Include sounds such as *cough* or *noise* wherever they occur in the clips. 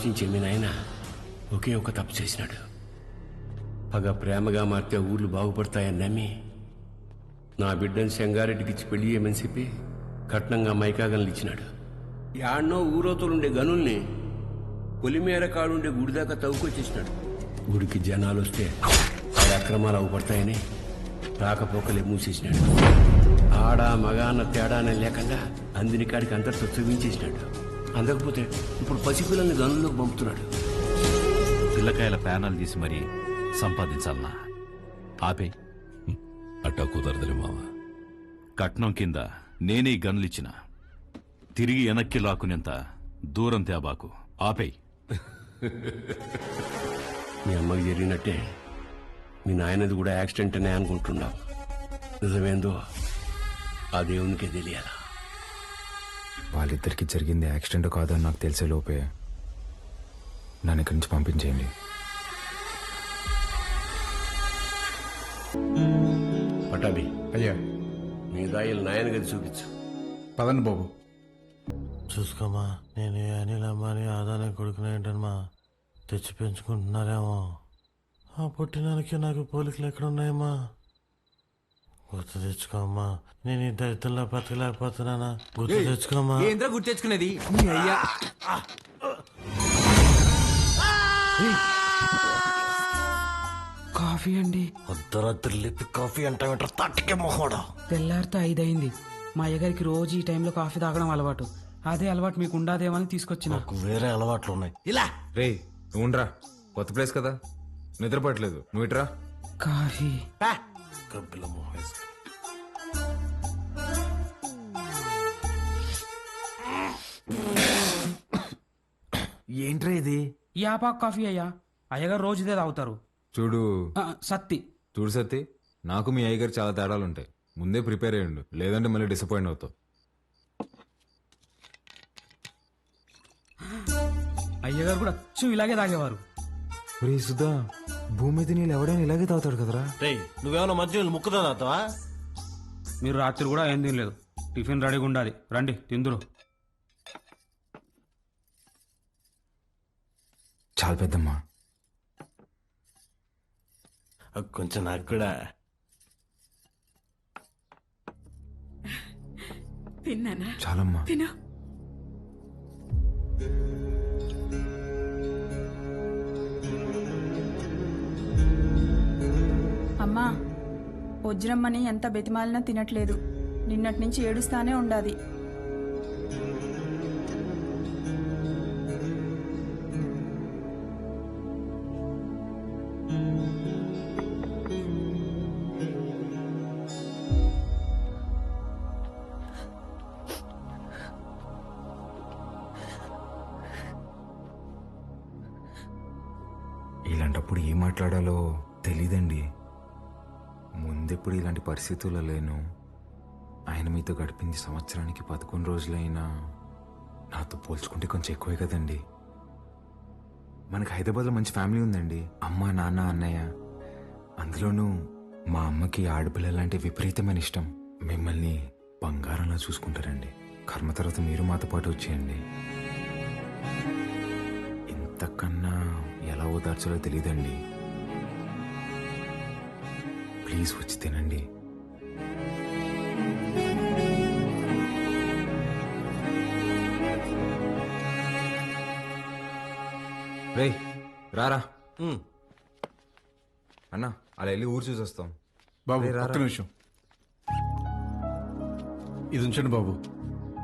ఎంతో ఆలోచించే మీ నాయన ఒకే ఒక తప్పు చేసినాడు. పగ ప్రేమగా మారితే ఊర్లు బాగుపడతాయని నమ్మి నా బిడ్డను శంగారెడ్డికి ఇచ్చి పెళ్ళి చేయమని చెప్పి కట్నంగా మైకాగన్లు ఇచ్చినాడు. యాడ్నో ఊరోతులుండే గనుల్ని పొలిమేర కాడుండే గుడి దాకా తవ్వుకొచ్చేసినాడు. గుడికి జనాలు వస్తే వాడి అక్రమాలు అవుపడతాయని రాకపోకలే మూసేసినాడు. ఆడ మగాన తేడానే లేకుండా అందిని కాడికి అంతటితో చూపించేసినాడు అందకపోతే ఇప్పుడు పసిపిల్లల్ని గనుల్లోకి పంపుతున్నాడు. పిల్లకాయల ప్యానల్ తీసి మరీ సంపాదించాలనా? ఆపే. అట్టా కుదరదులే మామ. కట్నం కింద నేనే గన్లిచ్చిన తిరిగి వెనక్కి లాక్కునేంత దూరం తేబాకు. ఆపేయ్ మీ అమ్మకి జరిగినట్టే మీ నాయనది కూడా యాక్సిడెంట్ అనే అనుకుంటున్నావు నిజమేందో ఆ దేవునికే తెలియాలా? వాళ్ళిద్దరికి జరిగింది యాక్సిడెంట్ కాదని నాకు తెలిసే లోపే నన్ను ఇక్కడి నుంచి పంపించేయండి. పటాబి అయ్యా. మీ దాయిలు నాయన గది చూపించు. పదండి బాబు. చూసుకోమా నేను ఈ అనిల్ అమ్మని ఆదానే కొడుకునేంటమ్మా తెచ్చి పెంచుకుంటున్నారేమో. ఆ పుట్టినానికి నాకు పోలికలు ఎక్కడున్నాయమ్మా? గుర్తు తెచ్చుకోమ్మా. నేను ఈ దరిద్రంలో బతకలేకపోతున్నానా? గుర్తు తెచ్చుకోమ్మా. ఏంద్ర గుర్తు తెచ్చుకునేది? నీ అయ్యా. కాఫీ అండి. అర్ధరాత్రి లేపి కాఫీ అంటావేంటారు? తట్టికే మొహోడా. తెల్లారితే ఐదయింది మా అయ్యగారికి రోజు ఈ టైంలో కాఫీ తాగడం అలవాటు. అదే అలవాటు మీకు ఉండాదేమని తీసుకొచ్చిన. నాకు వేరే అలవాట్లు ఉన్నాయి. ఇలా. రే నువ్వుండ్రా కొత్త ప్లేస్ కదా. నిద్రపట్టలేదు నువ్వు ఇట్రా కాఫీ. మొహం వేసుకుని. ఏంట్రా ఇది? ఈ ఆపాకు కాఫీ అయ్యా. అయ్యగారు రోజు ఇదే తాగుతారు. చూడు. ఆ, సత్తి. చూడు సత్తి నాకు మీ అయ్యగారు చాలా తేడాలు ఉంటాయి ముందే ప్రిపేర్ అయ్యండు. లేదంటే మళ్ళీ డిసప్పాయింట్ అవుతావు. అయ్యగారు కూడా అచ్చు ఇలాగే తాగేవారు. రే సుధా భూమి మీద నీళ్ళు ఎవడైనా ఇలాగే తాగుతాడు కదరా? రేయ్ నువ్వేమన్నా మధ్య ముక్కుదా తాతావా? మీరు రాత్రి కూడా ఏం తినలేదు. టిఫిన్ రెడీగా ఉండాలి. రండి తిందురు. చాలా పెద్దమ్మా. కొంచెం నాకు కూడా. తిన్నానా? చాలమ్మా. తిను. అమ్మా వజ్రమ్మని ఎంత బెతిమాలినా తినట్లేదు. నిన్నటి నుంచి ఏడుస్తానే ఉండాది. ఇలాంటప్పుడు ఏం మాట్లాడాలో తెలీదండి. ముందెప్పుడు ఇలాంటి పరిస్థితుల్లో లేను. ఆయన మీతో గడిపింది సంవత్సరానికి పదకొండు రోజులైనా నాతో పోల్చుకుంటే కొంచెం ఎక్కువే కదండి. మనకి హైదరాబాద్లో మంచి ఫ్యామిలీ ఉందండి. అమ్మ నాన్న అన్నయ్య. అందులోనూ మా అమ్మకి ఆడపిల్లలంటే విపరీతమైన ఇష్టం. మిమ్మల్ని బంగారంలా చూసుకుంటారండి. కర్మ తర్వాత మీరు మాతో పాటు వచ్చేయండి. ఇంతకన్నా ఎలా ఓదార్చాలో తెలియదండి. ప్లీజ్ వచ్చి తినండి. రేయ్ రారా. అన్నా అలా వెళ్ళి ఊరు చూసి వస్తాం బాబు రే, రారా. ఒక్క నిమిషం. ఇది ఉంచండి బాబు.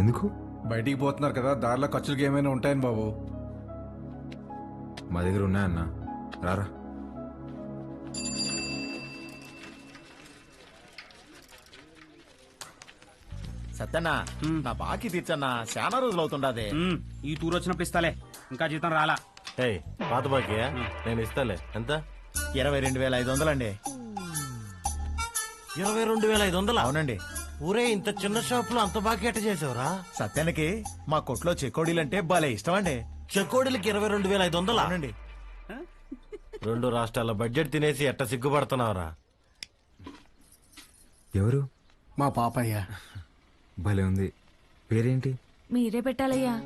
ఎందుకు? బయటికి పోతున్నారు కదా దారిలో ఖర్చులకి ఏమైనా ఉంటాయని బాబు. మా దగ్గర ఉన్నాయన్నా. రారా. సత్యన్నా నా బాకీ తీర్చన్నా చాలా రోజులు అవుతుండదే. ఈ టూర్ వచ్చినప్పుడు ఇస్తాలే. ఇంకా జీతం రాలా. ఏయ్ పాత బాకీ నేను ఇస్తాలే. ఎంత? ఇరవై రెండు వేల ఐదు వందలండి. ఇరవై రెండు వేల ఐదు వందలు? అవునండి. ఊరే ఇంత చిన్న షాప్లో అంత బాకీ ఎట్ట చేసావురా? సత్యానికి మా కొట్లో చెకోడీలంటే భలే ఇష్టం అండి చెకోడిలకి ఇరవై రెండు వేల ఐదు వందలు? అవునండి. రెండు రాష్ట్రాల బడ్జెట్ తినేసి ఎట్ట సిగ్గుపడుతున్నావురా? ఎవరు? మా పాపయ్య. భలే ఉంది. పేరేంటి? మీరే పెట్టాలయ్యా.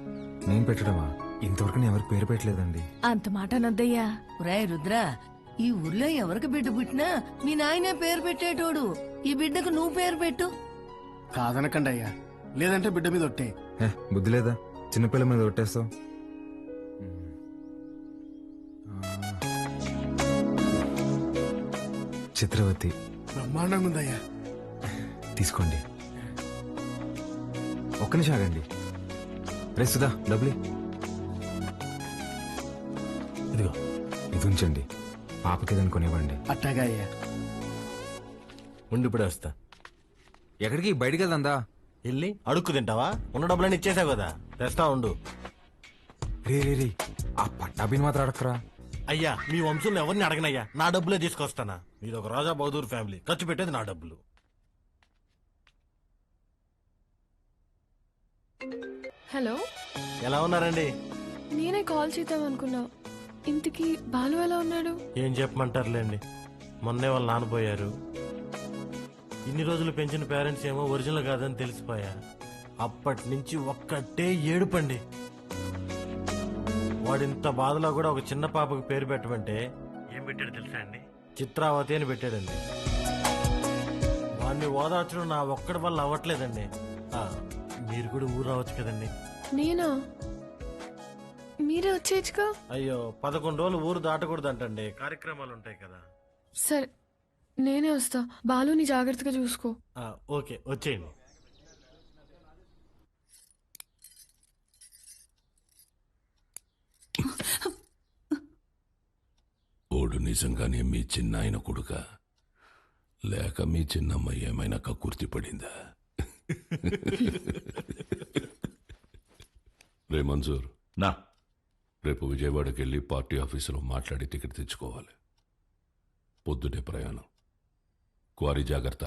నేను పెట్టడమా? ఇంతవరకు నేను ఎవరికి పేరు పెట్టలేదండి. అంత మాట అనొద్దయ్యా. రాయ్ రుద్ర ఈ ఊర్లో ఎవరికి బిడ్డ పుట్టినా మీ నాయనే పేరు పెట్టేటోడు. ఈ బిడ్డకు నువ్వు పేరు పెట్టు. కాదనకండి అయ్యా. లేదంటే బిడ్డ మీద ఒట్టే. బుద్ధి లేదా? చిన్నపిల్ల మీద కొట్టేస్తావు చిత్రవతి. బ్రహ్మాండంగా ఉందయ్యా. తీసుకోండి. ఒక్క నిమిషం ఆగండి. రే సుధా డబ్బులు ఇదిగో ఇది ఉంచండి. పాపకి ఏదైనా కొనివ్వండి. అట్టాగా అయ్యా ఉండి ఇప్పుడే వస్తా. ఎక్కడికి? బయటికి వెళ్దా వెళ్ళి అడుక్కు తింటావా? ఉన్న డబ్బులన్నీ ఇచ్చేసావు కదా. తెస్తా ఉండు. రే రే రే ఆ పట్టాభిని మాత్రం అడక్కరా. అయ్యా మీ వంశంలో ఎవరిని అడగనయ్యా? నా డబ్బులే తీసుకొస్తానా? మీరు ఒక రాజా బహదూర్ ఫ్యామిలీ. ఖర్చు పెట్టేది నా డబ్బులు. హలో. ఎలా ఉన్నారండి? నేనే కాల్ చేద్దాం అనుకున్నా ఇంటికి బాలు ఎలా ఉన్నాడు? ఏం చెప్పమంటారులేండి. మొన్నే వాళ్ళు నానపోయారు ఇన్ని రోజులు పెంచిన పేరెంట్స్ ఏమో ఒరిజినల్ కాదని తెలిసిపోయా. అప్పటి నుంచి ఒక్కటే ఏడుపండి. వాడింత బాధలో కూడా ఒక చిన్న పాపకు పేరు పెట్టమంటే ఏం పెట్టాడు తెలుసా అండి? చిత్రావతి అని పెట్టాడండి. వాడిని ఓదార్చడం నా ఒక్కడి వల్ల అవ్వట్లేదండి. మీరు కూడా ఊరు రావచ్చు కదండి. నేనా? మీరే వచ్చేయచ్చుగా? అయ్యో పదకొండు రోజులు ఊరు దాటకూడదంటండి. కార్యక్రమాలు ఉంటాయి కదా. సరే నేనే వస్తా. బాలుని జాగ్రత్తగా చూసుకో. ఆ, ఓకే వచ్చేయండి. ఓడు నిజంగానే మీ చిన్నాయన కొడుక? లేక మీ చిన్నమ్మ ఏమైనా కక్కుర్తి పడిందా? రే మంజూర్. నా. రేపు విజయవాడకి వెళ్ళి పార్టీ ఆఫీసులో మాట్లాడి టికెట్ తెచ్చుకోవాలి. పొద్దుటే ప్రయాణం. క్వారీ జాగ్రత్త.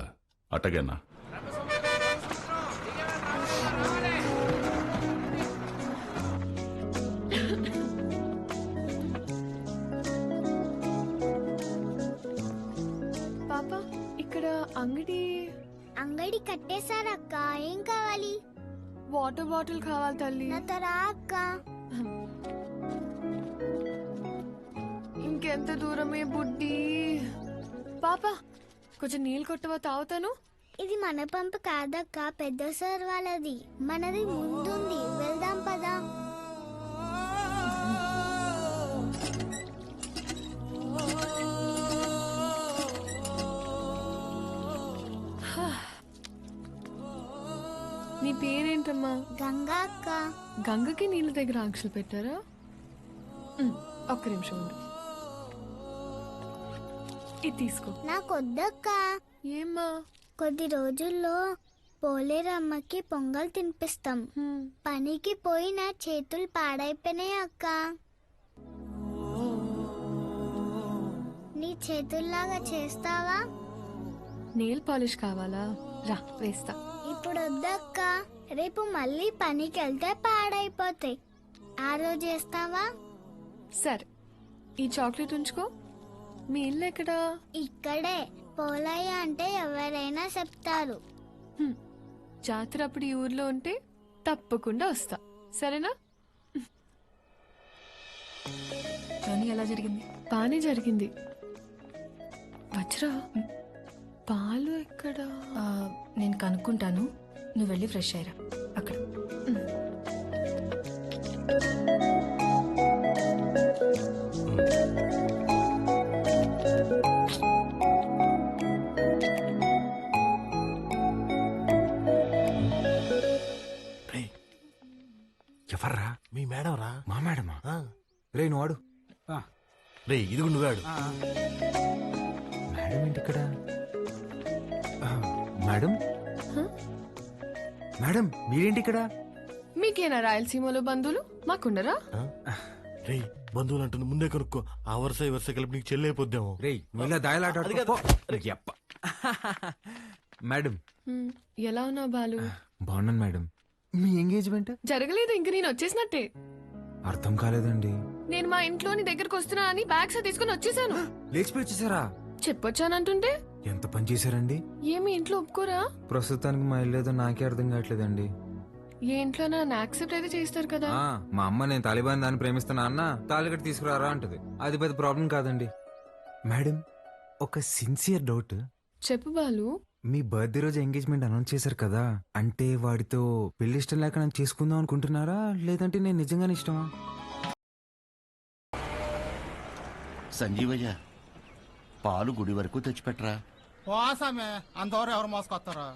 పాప ఇక్కడ అంగడి అంగడి కట్టేశారక్క. ఏం కావాలి? వాటర్ బాటిల్ కావాలి తల్లి. నాతో రా అక్క. ఇంకెంత దూరమే బుడ్డి? పాప కొంచెం నీళ్ళు కొట్టవా తాగుతాను? ఇది మన పంపు కాదక్క పెద్ద సార్ వాళ్ళది మనది ముందుంది. పేరేంటమ్మా గంగా అక్క. గంగకి నీళ్ళ దగ్గర ఆంక్షలు పెట్టారా? ఒక్క నిమిషం ఉండు. ఇది తీసుకో. నాకొద్దక్క. ఏమ్మా? కొద్ది రోజుల్లో పోలేరమ్మకి పొంగల్ తినిపిస్తాం. పనికి పోయి నా చేతులు పాడైపోయినాయి అక్క. నీ చేతుల్లాగా చేస్తావా? నెయిల్ పాలిష్ కావాలా? రా వేస్తా. ఇప్పుడు వద్దక్క రేపు మళ్ళీ పనికి వెళ్తే పాడైపోతాయి. ఆ రోజు చేస్తావా? సరే ఈ చాక్లెట్ ఉంచుకో. మీ ఇల్లు ఎక్కడా? ఇక్కడే. పోలయ్య అంటే ఎవరైనా చెప్తారు. హ్మ్, జాతర అప్పుడు ఈ ఊర్లో ఉంటే తప్పకుండా వస్తా. సరేనా? కానీ ఎలా జరిగింది. బానే జరిగింది. వజ్రా పాలు ఎక్కడా? ఆ, నేను కనుక్కుంటాను. నువ్వు వెళ్ళి ఫ్రెష్ అయ్యరా. అక్కడ. ఎవర్రా? మీ మేడం రా మా మేడమా? రే నువ్వు ఆడు. రేయ్ ఇదిగు నువ్వాడు మేడం ఏంటి ఇక్కడ? ఆ, మేడం? హ? మేడం మీరేంటి ఇక్కడ? మీకేనా రాయలసీమలో బంధువులు? మాకుండరా రే బంధువులు అంటుంది ముందే కనుక్కో. ఆ వరుస ఈ వరుస కలిపి నీకు చెల్లైపోద్దాము రేయ్ నువ్వు ఇలా దాయలాట. మేడం. హ్మ్, ఎలా ఉన్నావు బాలు? బాగున్నాను మేడం. మీ ఎంగేజ్మెంట్? జరగలేదు ఇంక నేను వచ్చేసినట్టే. అర్థం కాలేదండి. నేను మా ఇంట్లో నీ దగ్గరకు వస్తున్నా అని బ్యాగ్స్ తీసుకుని వచ్చేసాను. *gasps* లేచిపోయి వచ్చేసారా? చెప్పొచ్చానంటుంటే? ఎంత పని చేశారండి? ఏమి ఇంట్లో ఒప్పుకోరా? ప్రస్తుతానికి మా ఇల్లేదో నాకే అర్థం కావట్లేదండి. ఏ ఇంట్లో నన్ను యాక్సెప్ట్ అయితే చేస్తారు కదా? ఆ, మా అమ్మ నేను తాలిబాన్ దాన్ని ప్రేమిస్తున్నా అన్న తాలిగట్టు తీసుకురారా అంటది. అది పెద్ద ప్రాబ్లం కాదండి. మేడం ఒక సిన్సియర్ డౌట్. చెప్పు బాలు. మీ బర్త్డే రోజు ఎంగేజ్మెంట్ అనౌన్స్ చేశారు కదా అంటే వాడితో పెళ్ళి ఇష్టం లేక నన్ను చేసుకుందాం అనుకుంటున్నారా? లేదంటే నేను నిజంగానే ఇష్టమా? సంజీవయ్య పాలు గుడి వరకు తెచ్చిపెట్టరా? పోసామే అంతవరకు ఎవరు మోసుకొస్తారు?